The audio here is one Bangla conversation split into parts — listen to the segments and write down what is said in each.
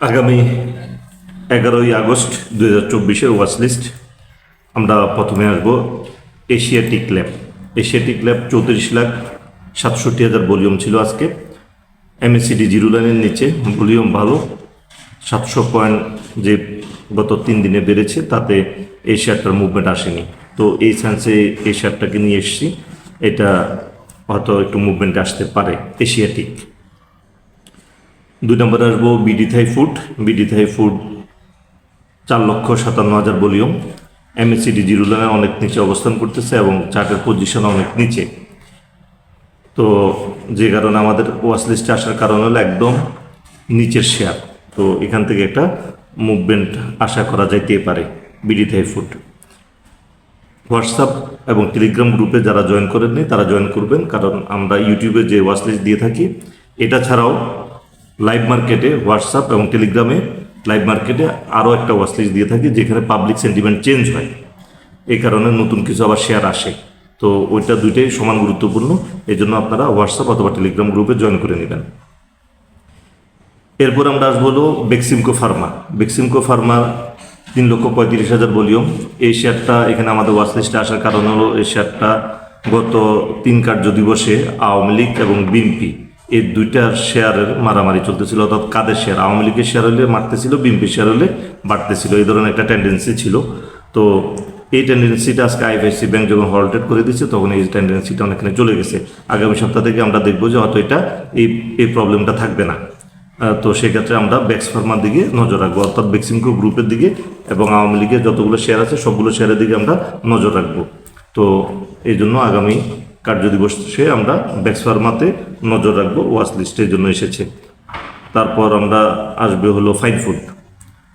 আগামী এগারোই আগস্ট দু হাজার চব্বিশের ওয়াচ লিস্ট আমরা প্রথমে আসব এশিয়াটিক ল্যাব। এশিয়াটিক ল্যাব চৌত্রিশ লাখ সাতষট্টি হাজার ভলিউম ছিল আজকে। এমএসিডি জিরো লাইনের নিচে ভলিউম ভালো, সাতশো পয়েন্ট যে গত তিন দিনে বেড়েছে, তাতে এই শেয়ারটার মুভমেন্ট আসেনি। তো এই সেন্সে এই শেয়ারটাকে নিয়ে এসেছি, এটা হয়তো একটু মুভমেন্ট আসতে পারে, এশিয়াটিক। দুই নম্বরে আসব BD Thai food. BD Thai food চার লক্ষ সাতান্ন হাজার ভলিউম। এমএসসিডি জিরো লাইনে অনেক নিচে অবস্থান করতেছে এবং চার্টের পজিশন অনেক নিচে। তো যে কারণে আমাদের ওয়াচ লিস্টে আসার কারণ হলো একদম নিচের শেয়ার তো এখান থেকে একটা মুভমেন্ট আশা করা যাইতে পারে বিডি থাই ফুড। হোয়াটসঅ্যাপ এবং টেলিগ্রাম গ্রুপে যারা জয়েন করেননি, তারা জয়েন করবেন। কারণ আমরা ইউটিউবে যে ওয়াচ লিস্ট দিয়ে থাকি, এটা ছাড়াও লাইভ মার্কেটে হোয়াটসঅ্যাপ এবং টেলিগ্রামে লাইভ মার্কেটে আরও একটা ওয়াচ লিস্ট দিয়ে থাকি, যেখানে পাবলিক সেন্টিমেন্ট চেঞ্জ হয়। এই কারণে নতুন কিছু আবার শেয়ার আসে। তো ওইটা দুইটাই সমান গুরুত্বপূর্ণ। এই জন্য আপনারা হোয়াটসঅ্যাপ অথবা টেলিগ্রাম গ্রুপে জয়েন করে নেবেন। এরপর আমরা আসব হলো বেক্সিমকো ফার্মা বেক্সিমকো ফার্মা তিন লক্ষ পঁয়ত্রিশ হাজার ভলিউম। এই শেয়ারটা এখানে আমাদের ওয়াচ লিস্টে আসার কারণ হলো, এই শেয়ারটা গত তিন কার্য দিবসে আওয়ামী লীগ এবং বিএনপি এই দুইটার শেয়ারের মারামারি চলতেছিল। অর্থাৎ কাদের শেয়ার? আওয়ামী লীগের শেয়ার হলে মারতেছিল বিএনপি শেয়ার হলে বাড়তেছিল। এই ধরনের একটা টেন্ডেন্সি ছিল। তো এই টেন্ডেন্সিটা আজকে আইএফআইসি ব্যাংক যখন হল্টেড করে দিচ্ছে তখন এই টেন্ডেন্সিটা অনেকখানি চলে গেছে। আগামী সপ্তাহ থেকে আমরা দেখব যে হয়তো এটা এই এই প্রবলেমটা থাকবে না। তো সেক্ষেত্রে আমরা ব্যাক্স ফার্মার দিকে নজর রাখব। অর্থাৎ বেক্সিমকো গ্রুপের দিকে এবং আওয়ামী লীগের যতগুলো শেয়ার আছে, সবগুলো শেয়ারের দিকে আমরা নজর রাখব। তো এই জন্য আগামী কার্যদিবসে আমরা ব্যাক্স ফার্মাতে নজর রাখব ওয়াচ লিস্টের জন্য এসেছে। তারপর আমরা আসবে হলো fine food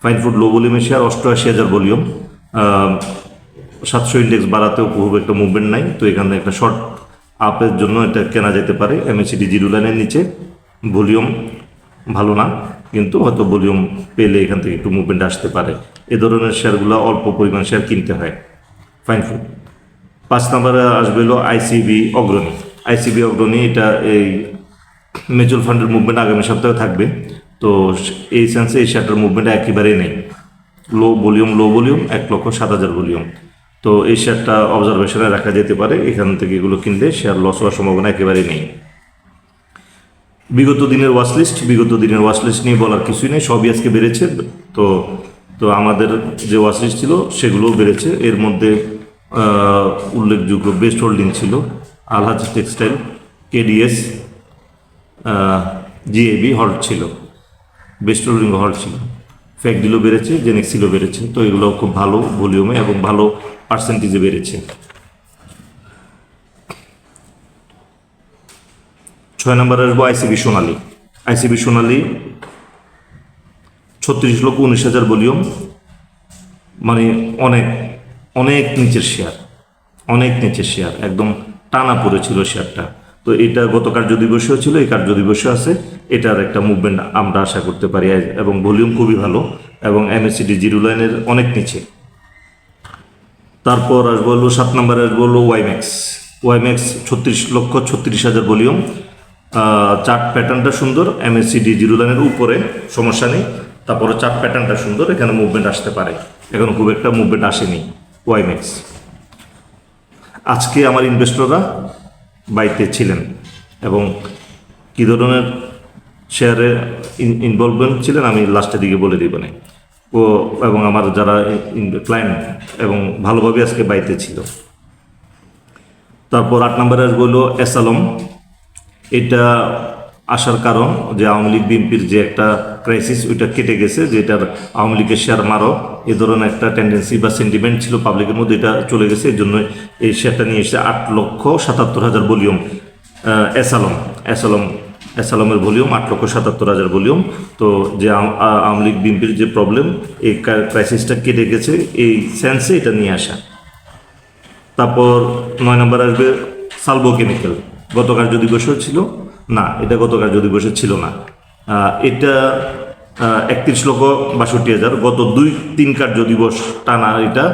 fine food low ভলিউমের শেয়ার অষ্টআশি হাজার ভলিউম সাতশো ইন্ডেক্স বাড়াতেও খুব একটা মুভমেন্ট নাই। তো এখানে একটা শর্ট আপের জন্য এটা কেনা যেতে পারে। এমএসিডি জিরো লাইনের নিচে। ভলিউম ভালো না, কিন্তু হয়তো ভলিউম পেলে এখান থেকে একটু মুভমেন্ট আসতে পারে। এ ধরনের শেয়ারগুলো অল্প পরিমাণ শেয়ার কিনতে হয়। ফাইন ফুড পাঁচ নম্বরে আসবে হলো আইসিবি অগ্রণী। আইসিবি অগ্রণী, এটা এই মিউচুয়াল ফান্ডের মুভমেন্ট আগামী সপ্তাহে থাকবে। তো এই সেন্সে এই শেয়ারটার মুভমেন্ট একেবারেই নেই। লো ভলিউম লো ভলিউম এক লক্ষ সাত হাজার ভলিউম তো এই শেয়ারটা অবজারভেশনে রাখা যেতে পারে। এখান থেকে এগুলো কিনলে শেয়ার লস হওয়ার সম্ভাবনা একেবারেই নেই। বিগত দিনের ওয়াচ লিস্ট বিগত দিনের ওয়াচ লিস্ট নিয়ে বলার কিছুই নেই। সবই আজকে বেড়েছে। তো তো আমাদের যে ওয়াচ লিস্ট ছিল, সেগুলোও বেড়েছে। এর মধ্যে উল্লেখযোগ্য বেস্ট হোল্ডিং ছিল Alhaj textile, KDS GAB halt ছিল। বেস্ট হোল্ডিং হল্ট ছিল। ফ্যাকডিলও বেড়েছে, জেনেক্সিলও বেড়েছে, তো এগুলো খুব ভালো ভলিউমে এবং ভালো পার্সেন্টেজে বেড়েছে। ছয় নম্বরে আসব আইসিবি সোনালী। আইসিবি সোনালী ছত্রিশ লক্ষ উনিশ হাজার ভলিউম মানে অনেক অনেক নিচের শেয়ার, অনেক নিচের শেয়ার, একদম টানা পড়েছিল শেয়ারটা। তো এটা গত কার্য দিবসেও ছিল, এই কার্য দিবসে আছে, এটার একটা মুভমেন্ট আমরা আশা করতে পারি এবং ভলিউম খুবই ভালো, এবং এমএসসিডি জিরো লাইনের অনেক নিচে। তারপর আসব হলো, সাত নম্বরে আসব হলো ওয়াইম্যাক্স ওয়াইম্যাক্স ছত্রিশ লক্ষ ছত্রিশ হাজার ভলিউম। চার্ট প্যাটার্নটা সুন্দর এমএসসিডি জিরো লাইনের উপরে, সমস্যা নেই। তারপরে চার্ট প্যাটার্নটা সুন্দর, এখানে মুভমেন্ট আসতে পারে। এখন খুব একটা মুভমেন্ট আসেনি। ওয়াইম্যাক্স আজকে আমার ইনভেস্টররা বাড়িতে ছিলেন এবং কী ধরনের শেয়ারে ইনভলভমেন্ট ছিলেন আমি লাস্টের দিকে বলে দিব না। ও এবং আমার যারা ক্লায়েন্ট এবং ভালোভাবে আজকে বাড়িতে ছিল। তারপর আট নম্বরে আসব হলো এসালম এটা আসার কারণ যে আওয়ামী লীগ বিএনপির যে একটা ক্রাইসিস ওইটা কেটে গেছে যেটার আওয়ামী লীগের শেয়ার মারো এ ধরনের একটা টেন্ডেন্সি বা সেন্টিমেন্ট ছিল পাবলিকের মধ্যে, এটা চলে গেছে। এই জন্য এই শেয়ারটা নিয়ে এসেছে আট লক্ষ সাতাত্তর হাজার ভলিউম এসালম এসালম, এসালমের ভলিউম, আট লক্ষ সাতাত্তর হাজার ভলিউম। তো যে আওয়ামী লীগ বিএনপির যে প্রবলেম এই ক্রাইসিসটা কেটে গেছে। এই সেন্সে এটা নিয়ে আসা। তারপর নয় নম্বর আসবে সালবো কেমিক্যাল গতকাল কার্য দিবসেও ছিল না, এটা গত কার্য দিবসে ছিল না। এটা একত্রিশ লক্ষ বাষট্টি হাজার, গত দুই, তিন কার্য দিবস টানা এটা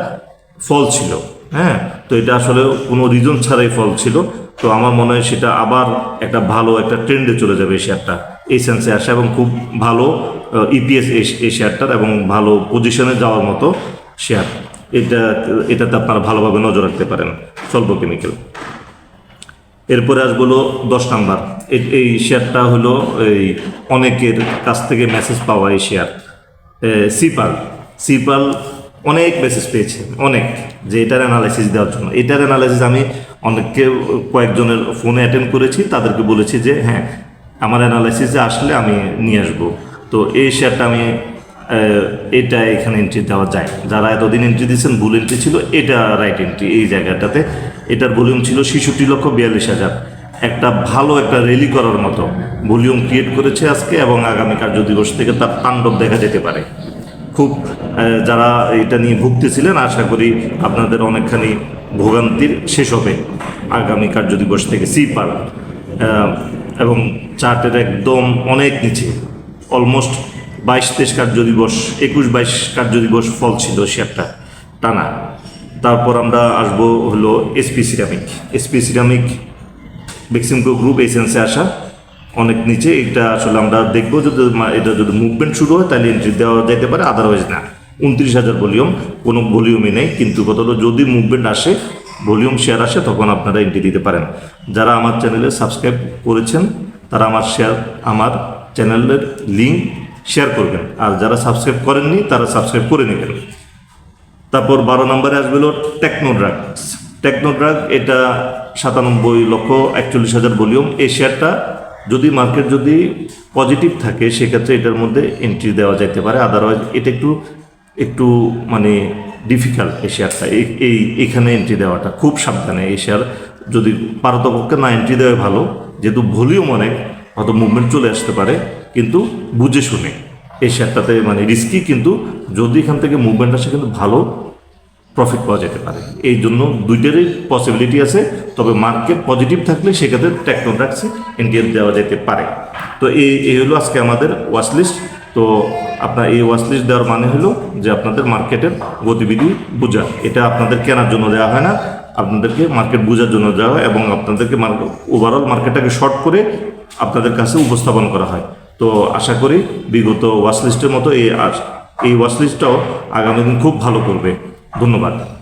ফল ছিল হ্যাঁ? তো এটা আসলে কোনো রিজন ছাড়াই ফল ছিল। তো আমার মনে হয় সেটা আবার একটা ভালো একটা ট্রেন্ডে চলে যাবে এই শেয়ারটা এই সেন্সে আসে এবং খুব ভালো ইপিএস এই শেয়ারটার এবং ভালো পজিশনে যাওয়ার মতো শেয়ার এটা, এটাতে আপনারা ভালোভাবে নজর রাখতে পারেন। স্বল্প কেমিক্যাল এরপরে আসব দশ নাম্বার। এই- শেয়ারটা হলো এই অনেকের কাছ থেকে মেসেজ পাওয়া এই শেয়ার। সিপাল সিপাল অনেক মেসেজ পেয়েছে, অনেক, যে এটার অ্যানালাইসিস দেওয়ার জন্য। এটার অ্যানালাইসিস আমি অনেককে, কয়েকজনের ফোনে অ্যাটেন্ড করেছি, তাদেরকে বলেছি যে হ্যাঁ আমার অ্যানালাইসিসে আসলে আমি নিয়ে আসব। তো এই শেয়ারটা আমি এটা এখানে এন্ট্রি দেওয়া যায়। যারা এতদিন এন্ট্রি দিয়েছেন, ভুল এন্ট্রি ছিল, এটা রাইট এন্ট্রি এই জায়গাটাতে। এটার ভলিউম ছিল ছেষট্টি লক্ষ বিয়াল্লিশ হাজার। একটা ভালো একটা র্যালি করার মতো ভলিউম ক্রিয়েট করেছে আজকে এবং আগামী কার্য দিবস থেকে তার তাণ্ডব দেখা যেতে পারে। খুব যারা এটা নিয়ে ভুগতেছিলেন, আশা করি আপনাদের অনেকখানি ভোগান্তির শেষ হবে আগামী কার্যদিবস থেকে সি সিপার এবং চার্টের একদম অনেক নিচে অলমোস্ট বাইশ তেইশ কার্য দিবস একুশ বাইশ কার্য দিবস ফল ছিল সে একটা টানা। তারপর আমরা আসব হলো SP ceramic SP ceramic Beximco group এই সেন্সে আসা। অনেক নিচে এটা আসলে আমরা দেখব যদি এটা যদি মুভমেন্ট শুরু হয়, তাহলে এন্ট্রি দেওয়া যেতে পারে আদারওয়াইজ না। উনত্রিশ হাজার ভলিউম, কোনো ভলিউমই নেই। কিন্তু কত হলো যদি মুভমেন্ট আসে, ভলিউম শেয়ার আসে, তখন আপনারা এন্ট্রি দিতে পারেন। যারা আমার চ্যানেলে সাবস্ক্রাইব করেছেন, তারা আমার শেয়ার আমার চ্যানেলের লিঙ্ক শেয়ার করবেন। আর যারা সাবস্ক্রাইব করেননি, তারা সাবস্ক্রাইব করে নেবেন। তারপর বারো নম্বরে আসবে হলো টেকনোড্রাগ টেকনোড্রাগ এটা সাতানব্বই লক্ষ একচল্লিশ হাজার ভলিউম। এই শেয়ারটা যদি মার্কেট যদি পজিটিভ থাকে, সেক্ষেত্রে এটার মধ্যে এন্ট্রি দেওয়া যেতে পারে। আদারওয়াইজ এটা একটু একটু মানে ডিফিকাল্ট এই শেয়ারটা। এই এখানে এন্ট্রি দেওয়াটা খুব সাবধানে এই শেয়ার যদি পারতপক্ষে না এন্ট্রি দেওয়া ভালো। যেহেতু ভলিউম অনেক, হয়তো মুভমেন্ট চলে আসতে পারে, কিন্তু বুঝে শুনে। এই শেয়ারটাতে মানে রিস্কি কিন্তু যদি এখান থেকে মুভমেন্ট আসে কিন্তু ভালো প্রফিট পাওয়া যেতে পারে। এই জন্য দুইটারই পসিবিলিটি আছে, তবে মার্কেট পজিটিভ থাকলে সেক্ষেত্রে টেকনোড্রাক্সে এনডিএফ দেওয়া যেতে পারে। তো এই এই হলো আজকে আমাদের ওয়াচ লিস্ট তো আপনার এই ওয়াচ লিস্ট দেওয়ার মানে হলো যে আপনাদের মার্কেটের গতিবিধি বোঝা। এটা আপনাদের কেনার জন্য দেওয়া হয় না, আপনাদেরকে মার্কেট বোঝার জন্য দেওয়া হয় এবং আপনাদেরকে ওভারঅল মার্কেটটাকে শর্ট করে আপনাদের কাছে উপস্থাপন করা হয়। তো আশা করি বিগত ওয়াশলিস্টের মতো এই এই ওয়াশলিস্টটাও আগামী দিন খুব ভালো করবে। ধন্যবাদ।